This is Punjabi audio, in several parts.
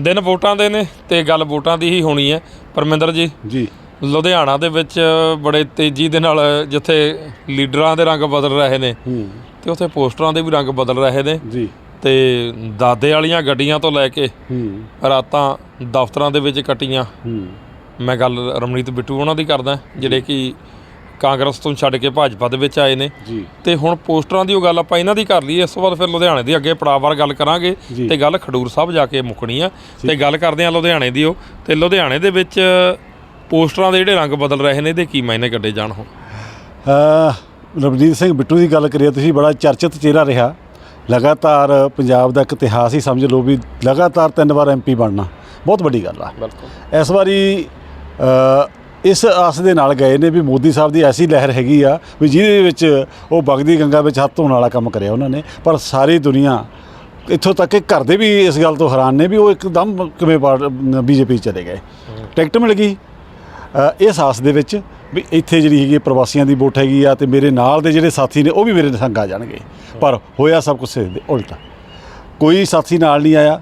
ਦਿਨ ਵੋਟਾਂ ਦੇ ਨੇ ਤੇ ਗੱਲ ਵੋਟਾਂ ਦੀ ਹੀ ਹੋਣੀ ਹੈ। ਪਰਮਿੰਦਰ ਜੀ ਜੀ। ਲੁਧਿਆਣਾ ਦੇ ਵਿੱਚ ਬੜੇ ਤੇਜ਼ੀ ਦੇ ਨਾਲ ਜਿੱਥੇ ਲੀਡਰਾਂ ਦੇ ਰੰਗ ਬਦਲ ਰਹੇ ਨੇ ਹੂੰ। ਤੇ ਉੱਥੇ ਪੋਸਟਰਾਂ ਦੇ ਵੀ ਰੰਗ ਬਦਲ ਰਹੇ ਨੇ ਜੀ। ਤੇ ਦਾਦੇ ਵਾਲੀਆਂ ਗੱਡੀਆਂ ਤੋਂ ਲੈ ਕੇ ਹੂੰ। ਰਾਤਾਂ ਦਫ਼ਤਰਾਂ ਦੇ ਵਿੱਚ ਕੱਟੀਆਂ। ਹੂੰ। ਮੈਂ ਗੱਲ ਰਮਨੀਤ ਬਿੱਟੂ ਉਹਨਾਂ ਦੀ ਕਰਦਾ ਜਿਹੜੇ ਕਿ ਕਾਂਗਰਸ ਤੋਂ ਛੱਡ ਕੇ ਭਾਜਪਾ ਦੇ ਵਿੱਚ ਆਏ ਨੇ। ਜੀ। ਤੇ ਹੁਣ ਪੋਸਟਰਾਂ ਦੀ ਉਹ ਗੱਲ ਆਪਾਂ ਇਹਨਾਂ ਦੀ ਕਰ ਲਈ ਇਸ ਤੋਂ ਬਾਅਦ ਫਿਰ ਲੁਧਿਆਣੇ ਦੀ ਅੱਗੇ ਪੜਾਅਵਾਰ ਗੱਲ ਕਰਾਂਗੇ। ਤੇ ਗੱਲ ਖਡੂਰ ਸਾਹਿਬ ਜਾ ਕੇ ਮੁੱਕਣੀ ਆ। ਤੇ ਗੱਲ ਕਰਦੇ ਆ ਲੁਧਿਆਣੇ ਦੀ ਉਹ। ਤੇ ਲੁਧਿਆਣੇ ਦੇ ਵਿੱਚ ਪੋਸਟਰਾਂ ਦੇ ਜਿਹੜੇ ਰੰਗ ਬਦਲ ਰਹੇ ਨੇ ਇਹਦੇ ਕੀ ਮਾਇਨੇ ਕੱਢੇ ਜਾਣ ਹੁਣ? ਰਵਜੀਤ ਸਿੰਘ ਬਿੱਟੂ ਦੀ ਗੱਲ ਕਰੀਏ ਤੁਸੀਂ ਬੜਾ ਚਰਚਿਤ ਚਿਹਰਾ ਰਿਹਾ। ਲਗਾਤਾਰ ਪੰਜਾਬ ਦਾ ਇੱਕ ਇਤਿਹਾਸ ਹੀ ਸਮਝ ਲਓ ਵੀ ਲਗਾਤਾਰ ਤਿੰਨ ਵਾਰ ਐਮਪੀ ਬਣਨਾ ਬਹੁਤ ਵੱਡੀ ਗੱਲ ਆ। ਬਿਲਕੁਲ। ਇਸ ਵਾਰੀ ਇਸ ਆਸ ਦੇ ਨਾਲ ਗਏ ਨੇ ਵੀ ਮੋਦੀ ਸਾਹਿਬ ਦੀ ਐਸੀ ਲਹਿਰ ਹੈਗੀ ਆ ਵੀ ਜਿਹਦੇ ਵਿੱਚ ਉਹ ਬਗਦੀ ਗੰਗਾ ਵਿੱਚ ਹੱਥ ਧੋਣ ਵਾਲਾ ਕੰਮ ਕਰਿਆ ਉਹਨਾਂ ਨੇ। ਪਰ ਸਾਰੀ ਦੁਨੀਆ ਇੱਥੋਂ ਤੱਕ ਕਿ ਘਰ ਦੇ ਵੀ ਇਸ ਗੱਲ ਤੋਂ ਹੈਰਾਨ ਨੇ ਵੀ ਉਹ ਇੱਕਦਮ ਕਿਵੇਂ ਬੀਜੇਪੀ ਚਲੇ ਗਏ। ਟਿਕਟ ਮਿਲ ਗਈ। ਇਸ ਆਸ ਦੇ ਵਿੱਚ ਵੀ ਇੱਥੇ ਜਿਹੜੀ ਹੈਗੀ ਪ੍ਰਵਾਸੀਆਂ ਦੀ ਵੋਟ ਹੈਗੀ ਆ ਤੇ ਮੇਰੇ ਨਾਲ ਦੇ ਜਿਹੜੇ ਸਾਥੀ ਨੇ ਉਹ ਵੀ ਮੇਰੇ ਸੰਗ ਆ ਜਾਣਗੇ। ਪਰ ਹੋਇਆ ਸਭ ਕੁਝ ਦੇ ਉਲਟ। ਕੋਈ ਸਾਥੀ ਨਾਲ ਨਹੀਂ ਆਇਆ।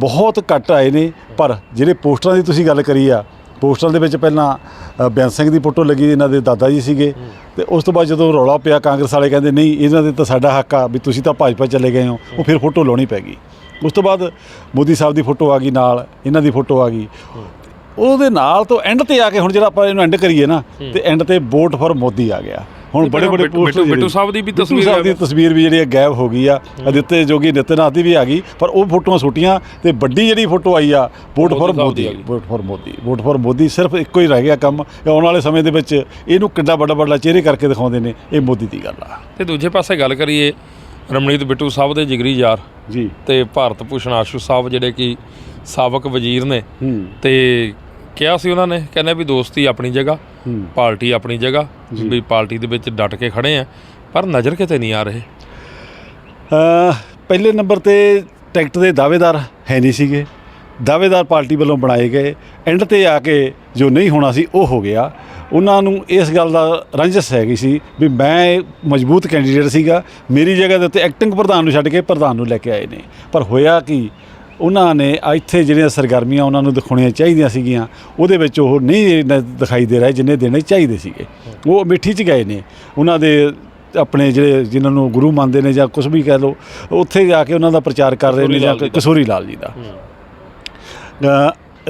ਬਹੁਤ ਘੱਟ ਆਏ ਨੇ। ਪਰ ਜਿਹੜੇ ਪੋਸਟਰਾਂ ਦੀ ਤੁਸੀਂ ਗੱਲ ਕਰੀ ਆ ਪੋਸਟਰਾਂ ਦੇ ਵਿੱਚ ਪਹਿਲਾਂ ਬੈਂਸ ਸਿੰਘ ਦੀ ਫੋਟੋ ਲੱਗੀ, ਇਹਨਾਂ ਦੇ ਦਾਦਾ ਜੀ ਸੀਗੇ। ਤੇ ਉਸ ਤੋਂ ਬਾਅਦ ਜਦੋਂ ਰੌਲਾ ਪਿਆ, ਕਾਂਗਰਸ ਵਾਲੇ ਕਹਿੰਦੇ, ਨਹੀਂ, ਇਹਨਾਂ ਦੇ ਤਾਂ ਸਾਡਾ ਹੱਕ ਆ ਵੀ ਤੁਸੀਂ ਤਾਂ ਭਾਜਪਾ ਚਲੇ ਗਏ ਹੋ, ਉਹ ਫਿਰ ਫੋਟੋ ਲਾਉਣੀ ਪੈ ਗਈ। ਉਸ ਤੋਂ ਬਾਅਦ ਮੋਦੀ ਸਾਹਿਬ ਦੀ ਫੋਟੋ ਆ ਗਈ ਨਾਲ, ਇਹਨਾਂ ਦੀ ਫੋਟੋ ਆ ਗਈ। ਉਹਦੇ ਨਾਲ ਤੋਂ ਐਂਡ ਤੇ ਆ ਕੇ ਹੁਣ ਜਿਹੜਾ ਆਪਾਂ ਇਹਨੂੰ ਐਂਡ ਕਰੀਏ ਨਾ, ਤੇ ਐਂਡ ਤੇ ਵੋਟ ਫॉर ਮੋਦੀ ਆ ਗਿਆ। ਹੁਣ ਬੜੇ ਬੜੇ ਪੋਸਟ ਬਿੱਟੂ ਸਾਹਿਬ ਦੀ ਵੀ ਤਸਵੀਰ ਸਾਹਿਬ ਦੀ ਤਸਵੀਰ ਵੀ ਜਿਹੜੀ ਹੈ ਗਾਇਬ ਹੋ ਗਈ ਆ ਅਦਿੱਤੇ ਜੋਗੀ ਨਿਤਨਾਥ ਦੀ ਵੀ ਆ ਗਈ ਪਰ ਉਹ ਫੋਟੋਆਂ ਛੁੱਟੀਆਂ ਤੇ ਵੱਡੀ ਜਿਹੜੀ ਫੋਟੋ ਆਈ ਆ vote for Modi vote for Modi vote for Modi ਸਿਰਫ ਇੱਕੋ ਹੀ ਰਹਿ ਗਿਆ ਕੰਮ ਆਉਣ ਵਾਲੇ ਸਮੇਂ ਦੇ ਵਿੱਚ ਇਹਨੂੰ ਕਿੰਨਾ ਵੱਡਾ ਵੱਡਾ ਚਿਹਰੇ ਕਰਕੇ ਦਿਖਾਉਂਦੇ ਨੇ ਇਹ ਮੋਦੀ ਦੀ ਗੱਲ ਆ। ਤੇ ਦੂਜੇ ਪਾਸੇ ਗੱਲ ਕਰੀਏ ਰਮਣੀਤ ਬਿੱਟੂ ਸਾਹਿਬ ਦੇ ਜਿਗਰੀ ਯਾਰ ਜੀ। ਤੇ ਭਾਰਤ ਭੂਸ਼ਣ ਆਸ਼ੂ ਸਾਹਿਬ ਜਿਹੜੇ ਕਿ ਸਾਬਕ ਵਜ਼ੀਰ ਨੇ ਤੇ ਕਿਹਾ ਸੀ ਉਹਨਾਂ ਨੇ ਕਹਿੰਦੇ ਵੀ ਦੋਸਤੀ ਆਪਣੀ ਜਗ੍ਹਾ ਪਾਰਟੀ ਆਪਣੀ ਜਗ੍ਹਾ ਵੀ ਪਾਰਟੀ ਦੇ ਵਿੱਚ ਡਟ ਕੇ ਖੜੇ ਆ ਪਰ ਨਜ਼ਰ ਕਿਤੇ ਨਹੀਂ ਆ ਰਹੇ। ਅ, ਪਹਿਲੇ ਨੰਬਰ ਤੇ ਟਿਕਟ ਦੇ ਦਾਅਵੇਦਾਰ ਹੈ ਨਹੀਂ ਸੀਗੇ। ਦਾਅਵੇਦਾਰ ਪਾਰਟੀ ਵੱਲੋਂ ਬਣਾਏ ਗਏ। ਐਂਡ ਤੇ ਆ ਕੇ ਜੋ ਨਹੀਂ ਹੋਣਾ ਸੀ ਉਹ ਹੋ ਗਿਆ। ਉਹਨਾਂ ਨੂੰ ਇਸ ਗੱਲ ਦਾ ਰੰਜਸ ਹੈਗੀ ਸੀ ਵੀ ਮੈਂ ਮਜ਼ਬੂਤ ਕੈਂਡੀਡੇਟ ਸੀਗਾ। ਮੇਰੀ ਜਗ੍ਹਾ ਦੇ ਉੱਤੇ ਐਕਟਿੰਗ ਪ੍ਰਧਾਨ ਨੂੰ ਛੱਡ ਕੇ ਪ੍ਰਧਾਨ ਨੂੰ ਲੈ ਕੇ ਆਏ ਨੇ। ਪਰ ਹੋਇਆ ਕਿ ਉਹਨਾਂ ਨੇ ਇੱਥੇ ਜਿਹੜੀਆਂ ਸਰਗਰਮੀਆਂ ਉਹਨਾਂ ਨੂੰ ਦਿਖਾਉਣੀਆਂ ਚਾਹੀਦੀਆਂ ਸੀਗੀਆਂ ਉਹਦੇ ਵਿੱਚ ਉਹ ਨਹੀਂ ਦਿਖਾਈ ਦੇ ਰਹੇ ਜਿੰਨੇ ਦੇਣੇ ਚਾਹੀਦੇ ਸੀਗੇ। ਉਹ ਮਿੱਠੀ 'ਚ ਗਏ ਨੇ। ਉਹਨਾਂ ਦੇ ਆਪਣੇ ਜਿਹੜੇ ਜਿਨ੍ਹਾਂ ਨੂੰ ਗੁਰੂ ਮੰਨਦੇ ਨੇ ਜਾਂ ਕੁਝ ਵੀ ਕਹਿ ਲਓ ਉੱਥੇ ਜਾ ਕੇ ਉਹਨਾਂ ਦਾ ਪ੍ਰਚਾਰ ਕਰ ਰਹੇ ਨੇ ਜਾਂ ਕਸੂਰੀ ਲਾਲ ਜੀ ਦਾ।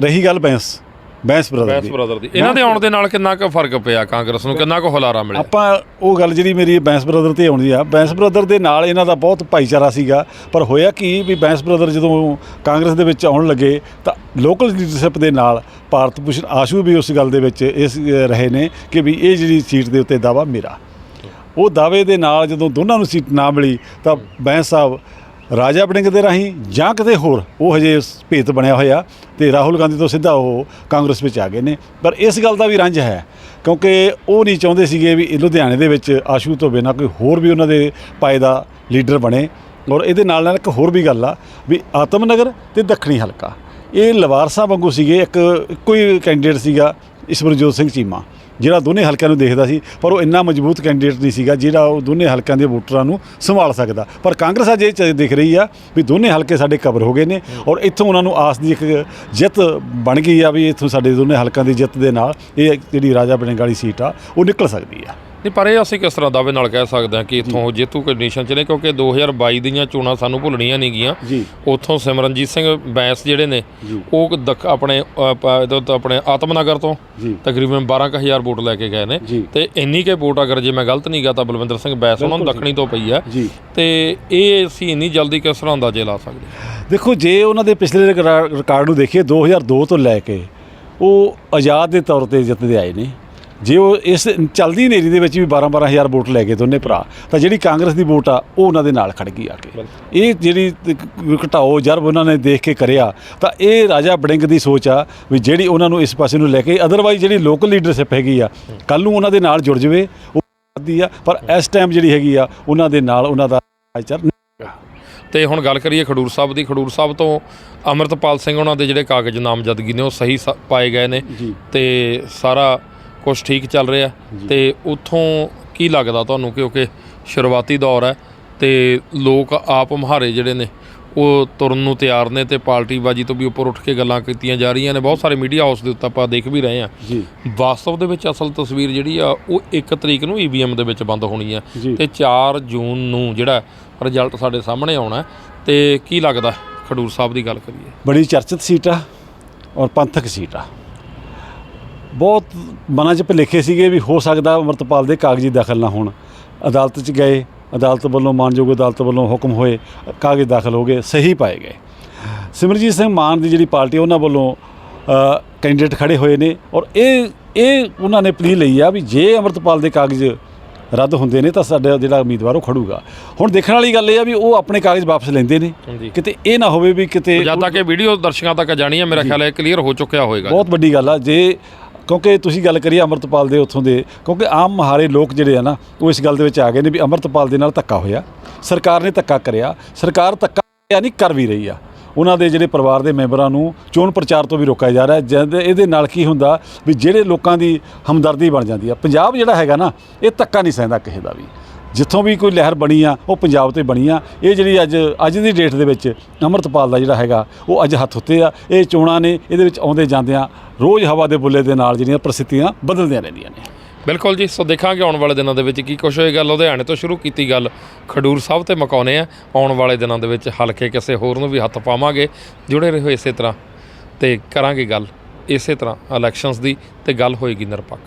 ਰਹੀ ਗੱਲ ਬੈਂਸ। ਬੈਂਸ ਬ੍ਰਦਰ ਬੈਂਸ ਦੀ। ਬ੍ਰਦਰ ਦੀ। ਇਹਨਾਂ ਦੇ ਆਉਣ ਦੇ ਨਾਲ ਕਿੰਨਾ ਕੁ ਫ਼ਰਕ ਪਿਆ ਕਾਂਗਰਸ ਨੂੰ? ਕਿੰਨਾ ਕੁ ਹੁਲਾਰਾ ਮਿਲਿਆ? ਆਪਾਂ ਉਹ ਗੱਲ ਜਿਹੜੀ ਮੇਰੀ ਬੈਂਸ ਬ੍ਰਦਰ ਤੇ ਆਉਂਦੀ ਆ ਬੈਂਸ ਬ੍ਰਦਰ ਦੇ ਨਾਲ ਇਹਨਾਂ ਦਾ ਬਹੁਤ ਭਾਈਚਾਰਾ ਸੀਗਾ ਪਰ ਹੋਇਆ ਕੀ ਵੀ ਬੈਂਸ ਬ੍ਰਦਰ ਜਦੋਂ ਕਾਂਗਰਸ ਦੇ ਵਿੱਚ ਆਉਣ ਲੱਗੇ ਤਾਂ ਲੋਕਲ ਲੀਡਰਸ਼ਿਪ ਦੇ ਨਾਲ ਭਾਰਤ ਭੂਸ਼ਣ ਆਸ਼ੂ ਵੀ ਉਸ ਗੱਲ ਦੇ ਵਿੱਚ ਇਸ ਰਹੇ ਨੇ ਕਿ ਵੀ ਇਹ ਜਿਹੜੀ ਸੀਟ ਦੇ ਉੱਤੇ ਦਾਵਾ ਮੇਰਾ। ਉਹ ਦਾਅਵੇ ਦੇ ਨਾਲ ਜਦੋਂ ਦੋਨਾਂ ਨੂੰ ਸੀਟ ਨਾ ਮਿਲੀ ਤਾਂ ਬੈਂਸ ਸਾਹਿਬ ਰਾਜਾ ਬੜਿੰਗ ਦੇ ਰਾਹੀਂ ਜਾਂ ਕਿਤੇ ਹੋਰ, ਉਹ ਹਜੇ ਭੇਤ ਬਣਿਆ ਹੋਇਆ ਤੇ ਰਾਹੁਲ ਗਾਂਧੀ ਤੋਂ ਸਿੱਧਾ ਉਹ ਕਾਂਗਰਸ ਵਿੱਚ ਆ ਗਏ ਨੇ। ਪਰ ਇਸ ਗੱਲ ਦਾ ਵੀ ਰੰਜ ਹੈ, ਕਿਉਂਕਿ ਉਹ ਨਹੀਂ ਚਾਹੁੰਦੇ ਸੀਗੇ ਵੀ ਇਹ ਲੁਧਿਆਣੇ ਦੇ ਵਿੱਚ ਆਸ਼ੂ ਤੋਂ ਬਿਨਾਂ ਕੋਈ ਹੋਰ ਵੀ ਉਹਨਾਂ ਦੇ ਪਾਏ ਦਾ ਲੀਡਰ ਬਣੇ। ਔਰ ਇਹਦੇ ਨਾਲ ਨਾਲ ਇੱਕ ਹੋਰ ਵੀ ਗੱਲ ਆ ਵੀ ਆਤਮ ਨਗਰ ਤੇ ਦੱਖਣੀ ਹਲਕਾ। ਇਹ ਲਵਾਰਸਾ ਵਾਂਗੂ ਸੀਗੇ, ਇੱਕ ਇੱਕੋ ਹੀ ਕੈਂਡੀਡੇਟ ਸੀਗਾ ਈਸ਼ਵਰਜੋਤ ਸਿੰਘ ਚੀਮਾ। ਜਿਹੜਾ ਦੋਨੇ ਹਲਕਿਆਂ ਨੂੰ ਦੇਖਦਾ ਸੀ, ਪਰ ਉਹ ਇੰਨਾ ਮਜ਼ਬੂਤ ਕੈਂਡੀਡੇਟ ਨਹੀਂ ਸੀਗਾ ਜਿਹੜਾ ਉਹ ਦੋਨੇ ਹਲਕਿਆਂ ਦੇ ਵੋਟਰਾਂ ਨੂੰ ਸੰਭਾਲ ਸਕਦਾ। ਪਰ ਕਾਂਗਰਸ ਅੱਜ ਇਹ ਚ ਦਿਖ ਰਹੀ ਆ ਵੀ ਦੋਨੇ ਹਲਕੇ ਸਾਡੇ ਕਵਰ ਹੋ ਗਏ ਨੇ ਔਰ ਇੱਥੋਂ ਉਹਨਾਂ ਨੂੰ ਆਸ ਦੀ ਇੱਕ ਜਿੱਤ ਬਣ ਗਈ ਆ ਵੀ ਇੱਥੋਂ ਸਾਡੇ ਦੋਨੇ ਹਲਕਿਆਂ ਦੀ ਜਿੱਤ ਦੇ ਨਾਲ ਇਹ ਜਿਹੜੀ ਰਾਜਾ ਬਣੇਗ ਵਾਲੀ ਸੀਟ ਆ, ਉਹ ਨਿਕਲ ਸਕਦੀ ਆ। ਨਹੀਂ ਪਰ ਇਹ ਅਸੀਂ ਕਿਸ ਤਰ੍ਹਾਂ ਦਾਅਵੇ ਨਾਲ ਕਹਿ ਸਕਦੇ ਹਾਂ ਕਿ ਇੱਥੋਂ ਜੇਤੂ ਕੰਡੀਸ਼ਨ 'ਚ ਨੇ ਕਿਉਂਕਿ 2022 ਦੀਆਂ ਚੋਣਾਂ ਸਾਨੂੰ ਭੁੱਲਣੀਆਂ ਨਹੀਂ ਗੀਆਂ। ਉੱਥੋਂ ਸਿਮਰਨਜੀਤ ਸਿੰਘ ਬੈਂਸ ਜਿਹੜੇ ਨੇ। ਉਹ ਆਪਣੇ ਆਪਣੇ ਆਤਮਨਗਰ ਤੋਂ ਤਕਰੀਬਨ 12000 ਵੋਟ ਲੈ ਕੇ ਗਏ ਨੇ। ਤੇ ਇੰਨੀ ਕੇ ਵੋਟ ਅਗਰ ਜੇ ਮੈਂ ਗਲਤ ਨਹੀਂ ਗਾ ਤਾਂ ਬਲਵਿੰਦਰ ਸਿੰਘ ਬੈਂਸ ਉਹਨਾਂ ਨੂੰ ਦੱਖਣੀ ਤੋਂ ਪਈ ਆ ਜੀ। ਤੇ ਇਹ ਅਸੀਂ ਇੰਨੀ ਜਲਦੀ ਕਿਸ ਤਰ੍ਹਾਂ ਅੰਦਾਜ਼ੇ ਲਾ ਸਕਦੇ ਦੇਖੋ ਜੇ ਉਹਨਾਂ ਦੇ ਪਿਛਲੇ ਰਿਕਾ- ਰਿਕਾਰਡ ਨੂੰ ਦੇਖੀਏ 2002 ਤੋਂ ਲੈ ਕੇ ਉਹ ਆਜ਼ਾਦ ਦੇ ਤੌਰ ਤੇ ਜਿੱਤਦੇ ਆਏ ਨੇ। ਜੇ ਉਹ ਇਸ ਚਲਦੀ ਹਨੇਰੀ ਦੇ ਵਿੱਚ ਵੀ 12 12000 ਵੋਟ ਲੈ ਗਏ ਦੋਨੇ ਭਰਾ ਤਾਂ ਜਿਹੜੀ ਕਾਂਗਰਸ ਦੀ ਵੋਟ ਆ ਉਹ ਉਹਨਾਂ ਦੇ ਨਾਲ ਖੜ ਗਈ ਆ ਕੇ। ਇਹ ਜਿਹੜੀ ਘਟਾਓ ਜਰਬ ਉਹਨਾਂ ਨੇ ਦੇਖ ਕੇ ਕਰਿਆ ਤਾਂ ਇਹ ਰਾਜਾ ਬੜਿੰਗ ਦੀ ਸੋਚ ਆ ਵੀ ਜਿਹੜੀ ਉਹਨਾਂ ਨੂੰ ਇਸ ਪਾਸੇ ਨੂੰ ਲੈ ਕੇ ਅਦਰਵਾਈਜ਼ ਜਿਹੜੀ ਲੋਕਲ ਲੀਡਰਸ਼ਿਪ ਹੈਗੀ ਆ ਕੱਲ ਨੂੰ ਉਹਨਾਂ ਦੇ ਨਾਲ ਜੁੜ ਜਵੇ ਉਹ ਦੀ ਆ ਪਰ ਇਸ ਟਾਈਮ ਜਿਹੜੀ ਹੈਗੀ ਆ ਉਹਨਾਂ ਦੇ ਨਾਲ ਉਹਨਾਂ ਦਾ ਭਾਈਚਾਰਾ ਤੇ ਹੁਣ ਗੱਲ ਕਰੀਏ ਖਡੂਰ ਸਾਹਿਬ ਦੀ ਖਡੂਰ ਸਾਹਿਬ ਤੋਂ ਅਮਰਤਪਾਲ ਸਿੰਘ ਉਹਨਾਂ ਦੇ ਜਿਹੜੇ ਕਾਗਜ਼ ਨਾਮਜ਼ਦਗੀ ਨੇ ਉਹ ਸਹੀ ਪਾਏ ਗਏ ਨੇ ਤੇ ਸਾਰਾ ਕੁਝ ਠੀਕ ਚੱਲ ਰਿਹਾ। ਤੇ ਉੱਥੋਂ ਕੀ ਲੱਗਦਾ ਤੁਹਾਨੂੰ? ਕਿਉਂਕਿ ਸ਼ੁਰੂਆਤੀ ਦੌਰ ਹੈ ਤੇ ਲੋਕ ਆਪ ਮੁਹਾਰੇ ਜਿਹੜੇ ਨੇ ਉਹ ਤੁਰਨ ਨੂੰ ਤਿਆਰ ਨੇ ਤੇ ਪਾਰਟੀਬਾਜੀ ਤੋਂ ਵੀ ਉੱਪਰ ਉੱਠ ਕੇ ਗੱਲਾਂ ਕੀਤੀਆਂ ਜਾ ਰਹੀਆਂ ਨੇ। ਬਹੁਤ ਸਾਰੇ ਮੀਡੀਆ ਹਾਊਸ ਦੇ ਉੱਤੇ ਆਪਾਂ ਦੇਖ ਵੀ ਰਹੇ ਹਾਂ। ਜੀ। ਵਾਸਤਵ ਦੇ ਵਿੱਚ ਅਸਲ ਤਸਵੀਰ ਜਿਹੜੀ ਆ ਉਹ 1 ਤਰੀਕ ਨੂੰ ਈਵੀਐਮ ਦੇ ਵਿੱਚ ਬੰਦ ਹੋਣੀ ਆ। ਤੇ 4 ਜੂਨ ਨੂੰ ਜਿਹੜਾ ਰਿਜ਼ਲਟ ਸਾਡੇ ਸਾਹਮਣੇ ਆਉਣਾ। ਤੇ ਕੀ ਲੱਗਦਾ? ਖਡੂਰ ਸਾਹਿਬ ਦੀ ਗੱਲ ਕਰੀਏ। ਬੜੀ ਚਰਚਿਤ ਸੀਟ ਆ ਔਰ ਪੰਥਕ ਸੀਟ ਆ। ਬਹੁਤ ਮਨਾਂ 'ਚ ਭੁਲੇਖੇ ਸੀਗੇ ਵੀ ਹੋ ਸਕਦਾ ਅਮਰਤਪਾਲ ਦੇ ਕਾਗਜ਼ੀ ਦਖਲ ਨਾ ਹੋਣ। ਅਦਾਲਤ 'ਚ ਗਏ ਅਦਾਲਤ ਵੱਲੋਂ ਮਾਨਯੋਗ ਅਦਾਲਤ ਵੱਲੋਂ ਹੁਕਮ ਹੋਏ ਕਾਗਜ਼ ਦਾਖਲ ਹੋ ਗਏ ਸਹੀ ਪਾਏ ਗਏ। ਸਿਮਰਜੀਤ ਸਿੰਘ ਮਾਨ ਦੀ ਜਿਹੜੀ ਪਾਰਟੀ ਉਹਨਾਂ ਵੱਲੋਂ ਕੈਂਡੀਡੇਟ ਖੜੇ ਹੋਏ ਨੇ ਔਰ ਇਹ ਇਹ ਉਹਨਾਂ ਨੇ ਪਲੀ ਲਈ ਆ ਵੀ ਜੇ ਅਮਰਤਪਾਲ ਦੇ ਕਾਗਜ਼ ਰੱਦ ਹੁੰਦੇ ਨੇ ਤਾਂ ਸਾਡਾ ਜਿਹੜਾ ਉਮੀਦਵਾਰ ਉਹ ਖੜੂਗਾ। ਹੁਣ ਦੇਖਣ ਵਾਲੀ ਗੱਲ ਇਹ ਆ ਵੀ ਉਹ ਆਪਣੇ ਕਾਗਜ਼ ਵਾਪਸ ਲੈਂਦੇ ਨੇ। ਕਿਤੇ ਇਹ ਨਾ ਹੋਵੇ ਵੀ ਕਿਤੇ ਜਦ ਤੱਕ ਇਹ ਵੀਡੀਓ ਦਰਸ਼ਕਾਂ ਤੱਕ ਜਾਣੀ ਹੈ ਮੇਰਾ ਖਿਆਲ ਹੈ ਕਲੀਅਰ ਹੋ ਚੁੱਕਿਆ ਹੋਵੇਗਾ ਬਹੁਤ ਵੱਡੀ ਗੱਲ ਆ। ਜੇ ਕਿਉਂਕਿ ਤੁਸੀਂ ਗੱਲ ਕਰੀਏ ਅਮਰਤਪਾਲ ਦੇ ਉੱਥੋਂ ਦੇ, ਕਿਉਂਕਿ ਆਮ ਮਹਾਰੇ ਲੋਕ ਜਿਹੜੇ ਆ ਨਾ, ਉਹ ਇਸ ਗੱਲ ਦੇ ਵਿੱਚ ਆ ਗਏ ਨੇ ਵੀ ਅਮਰਤਪਾਲ ਦੇ ਨਾਲ ਧੱਕਾ ਹੋਇਆ। ਸਰਕਾਰ ਨੇ ਧੱਕਾ ਕਰਿਆ। ਸਰਕਾਰ ਧੱਕਾ ਨਹੀਂ, ਕਰ ਵੀ ਰਹੀ ਆ। ਉਹਨਾਂ ਦੇ ਜਿਹੜੇ ਪਰਿਵਾਰ ਦੇ ਮੈਂਬਰਾਂ ਨੂੰ ਚੋਣ ਪ੍ਰਚਾਰ ਤੋਂ ਵੀ ਰੋਕਿਆ ਜਾ ਰਿਹਾ ਹੈ। ਜਦ ਇਹਦੇ ਨਾਲ ਕੀ ਹੁੰਦਾ ਵੀ ਜਿਹੜੇ ਲੋਕਾਂ ਦੀ ਹਮਦਰਦੀ ਬਣ ਜਾਂਦੀ ਆ। ਪੰਜਾਬ ਜਿਹੜਾ ਹੈਗਾ ਨਾ, ਇਹ ਧੱਕਾ ਨਹੀਂ ਸਹਿੰਦਾ ਕਿਸੇ ਦਾ ਵੀ। ਜਿੱਥੋਂ ਵੀ ਕੋਈ ਲਹਿਰ ਬਣੀ ਆ, ਉਹ ਪੰਜਾਬ ਤੇ ਬਣੀ ਆ। ਇਹ ਜਿਹੜੀ ਅੱਜ ਅੱਜ ਦੀ ਡੇਟ ਦੇ ਵਿੱਚ ਅਮਰਤਪਾਲ ਦਾ ਜਿਹੜਾ ਹੈਗਾ, ਉਹ ਅੱਜ ਹੱਥ ਉੱਤੇ ਆ। ਇਹ ਚੋਣਾਂ ਨੇ, ਇਹਦੇ ਵਿੱਚ ਆਉਂਦੇ ਜਾਂਦਿਆਂ ਰੋਜ਼ ਹਵਾ ਦੇ ਬੁੱਲੇ ਦੇ ਨਾਲ ਜਿਹੜੀਆਂ ਪ੍ਰਸਥਿਤੀਆਂ ਬਦਲਦੀਆਂ ਰਹਿੰਦੀਆਂ ਨੇ। ਬਿਲਕੁਲ ਜੀ, ਸੋ ਦੇਖਾਂਗੇ ਆਉਣ ਵਾਲੇ ਦਿਨਾਂ ਦੇ ਵਿੱਚ ਕੀ ਕੁਛ ਹੋਏਗਾ। ਲੁਧਿਆਣੇ ਤੋਂ ਸ਼ੁਰੂ ਕੀਤੀ ਗੱਲ ਖਡੂਰ ਸਾਹਿਬ ਤੇ ਮਕਾਉਨੇ ਆ। ਆਉਣ ਵਾਲੇ ਦਿਨਾਂ ਦੇ ਵਿੱਚ ਹਲਕੇ ਕਿਸੇ ਹੋਰ ਨੂੰ ਵੀ ਹੱਥ ਪਾਵਾਂਗੇ। ਜੁੜੇ ਰਹੋ ਇਸੇ ਤਰ੍ਹਾਂ ਤੇ ਕਰਾਂਗੇ ਗੱਲ ਇਸੇ ਤਰ੍ਹਾਂ ਇਲੈਕਸ਼ਨਸ ਦੀ ਤੇ ਗੱਲ ਹੋਏਗੀ ਨਿਰਪੱਖ।